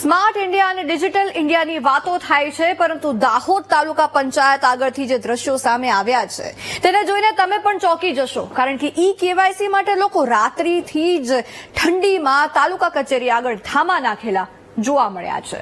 Smart India અને digital ઇન્ડિયાની વાતો થાય છે, પરંતુ દાહોદ તાલુકા પંચાયત આગળથી જે દ્રશ્યો સામે આવ્યા છે, તેને જોઈને તમે પણ ચોંકી જશો, કારણ કે ઈ કેવાયસી માટે લોકો રાત્રિથી જ ઠંડીમાં તાલુકા કચેરી આગળ ધામા નાખેલા જોવા મળ્યા છે.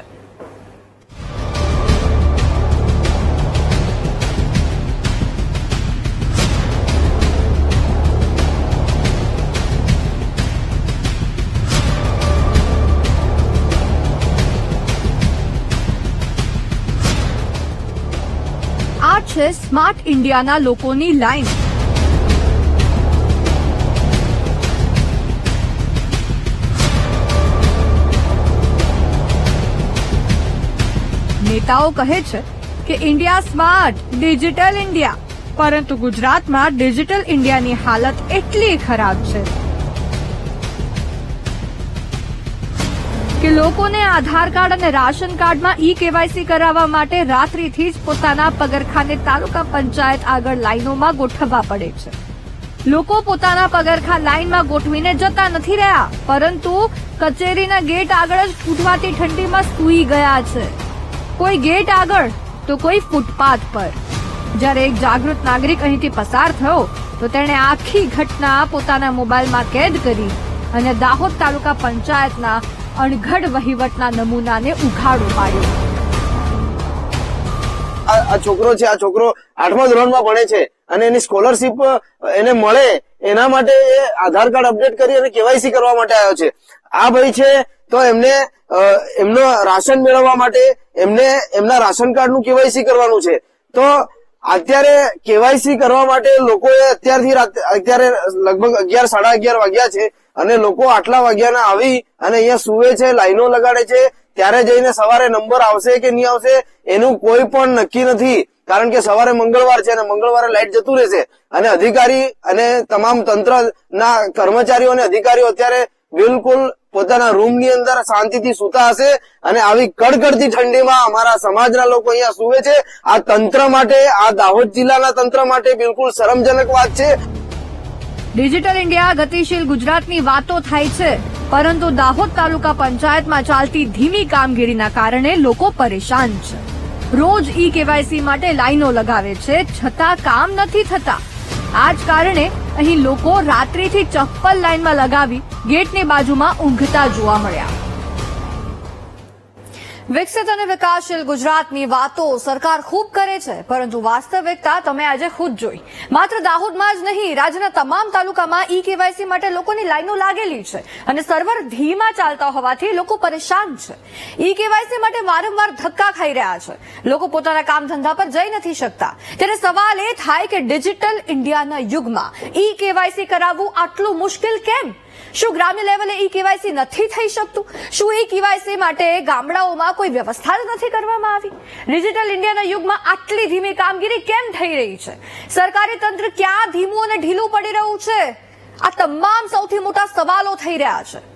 છે સ્માર્ટ ઇન્ડિયાના લોકોની લાઈન. નેતાઓ કહે છે કે ઇન્ડિયા સ્માર્ટ, ડિજિટલ ઇન્ડિયા. પરંતુ ગુજરાતમાં ડિજિટલ ઇન્ડિયાની હાલત એટલી ખરાબ છે. કે લોકોને આધાર કાર્ડ અને રાશન કાર્ડમાં ઈ કેવાયસી કરાવવા માટે રાત્રિથી જ પોતાના પગરખાને તાલુકા પંચાયત આગળ લાઈનોમાં ગોઠવવા પડે છે. લોકો પોતાના પગરખા લાઈનમાં ગોઠવીને જતા નથી રહ્યા, પરંતુ કચેરીના ગેટ આગળ જ ફૂટવાતી ઠંડીમાં સૂઈ ગયા છે. કોઈ ગેટ આગળ તો કોઈ ફૂટપાથ પર. જ્યારે એક જાગૃત નાગરિક અહીંથી પસાર થયો, તો તેણે આખી ઘટના પોતાના મોબાઈલમાં કેદ કરી અને દાહોદ તાલુકા પંચાયતના અણઘડ વહીવટના નમૂનાને ઉઘાડો પાડ્યો. આ છોકરો છે, આ છોકરો આઠમા ધોરણમાં ભણે છે અને એની સ્કોલરશીપ એને મળે એના માટે એ આધાર કાર્ડ અપડેટ કરી અને કેવાયસી કરવા માટે આવ્યો છે. આ ભાઈ છે તો એમને એમનો રાશન મેળવવા માટે એમને એમના રાશન કાર્ડનું કેવાયસી કરવાનું છે. તો અત્યારે કેવાયસી કરવા માટે લોકોએ અત્યારથી અત્યારે લગભગ અગિયાર, સાડા અગિયાર વાગ્યા છે અને લોકો આટલા વાગ્યાના આવી અને અહીંયા સુવે છે, લાઈનો લગાડે છે. ત્યારે જઈને સવારે નંબર આવશે કે નહીં આવશે એનું કોઈ પણ નક્કી નથી. કારણ કે સવારે મંગળવાર છે અને મંગળવારે લાઈટ જતું રહેશે. અને અધિકારી અને તમામ તંત્રના કર્મચારીઓ અને અધિકારીઓ અત્યારે બિલકુલ પોતાના રૂમની અંદર શાંતિથી સુતા હશે અને આવી કડકડતી ઠંડીમાં અમારા સમાજના લોકો અહીંયા સુવે છે. આ તંત્ર માટે, આ દાહોદ જિલ્લાના તંત્ર માટે બિલકુલ શરમજનક વાત છે. ડિજિટલ ઇન્ડિયા ગતિશીલ ગુજરાતની વાતો થાય છે. પરંતુ દાહોદ તાલુકા પંચાયતમાં ચાલતી ધીમી કામગીરીના કારણે લોકો પરેશાન છે. રોજ ઈ કેવાયસી માટે લાઈનો લગાવે છે. છતાં કામ નથી થતા. આ જ કારણે અહીં લોકો રાત્રિથી ચપ્પલ લાઈનમાં લગાવી ગેટની બાજુમાં ઊંઘતા જોવા મળ્યા. વિકસિત અને વિકાસશીલ ગુજરાતની વાતો સરકાર ખૂબ કરે છે, પરંતુ વાસ્તવિકતા તમે આજે ખુદ જોઈ. માત્ર દાહોદમાં જ નહીં, રાજ્યના તમામ તાલુકામાં ઈ કેવાયસી માટે લોકોની લાઈનો લાગેલી છે અને સર્વર ધીમા ચાલતા હોવાથી લોકો પરેશાન છે. ઈ કેવાયસી માટે વારંવાર ધક્કા ખાઈ રહ્યા છે. લોકો પોતાના કામ ધંધા પર જઈ નથી શકતા. ત્યારે સવાલ એ થાય કે ડિજિટલ ઇન્ડિયાના યુગમાં ઈ કેવાયસી કરાવવું આટલું મુશ્કેલ કેમ? શું ગ્રામ્ય લેવલે ઈ કેવાયસી નથી થઈ શકતું? શું ઈ કેવાયસી માટે ગામડાઓમાં કોઈ વ્યવસ્થા જ નથી કરવામાં આવી? ડિજિટલ ઇન્ડિયાના યુગમાં આટલી ધીમી કામગીરી કેમ થઈ રહી છે? સરકારી તંત્ર ક્યાં ધીમું અને ઢીલું પડી રહ્યું છે? આ તમામ સૌથી મોટા સવાલો થઈ રહ્યા છે.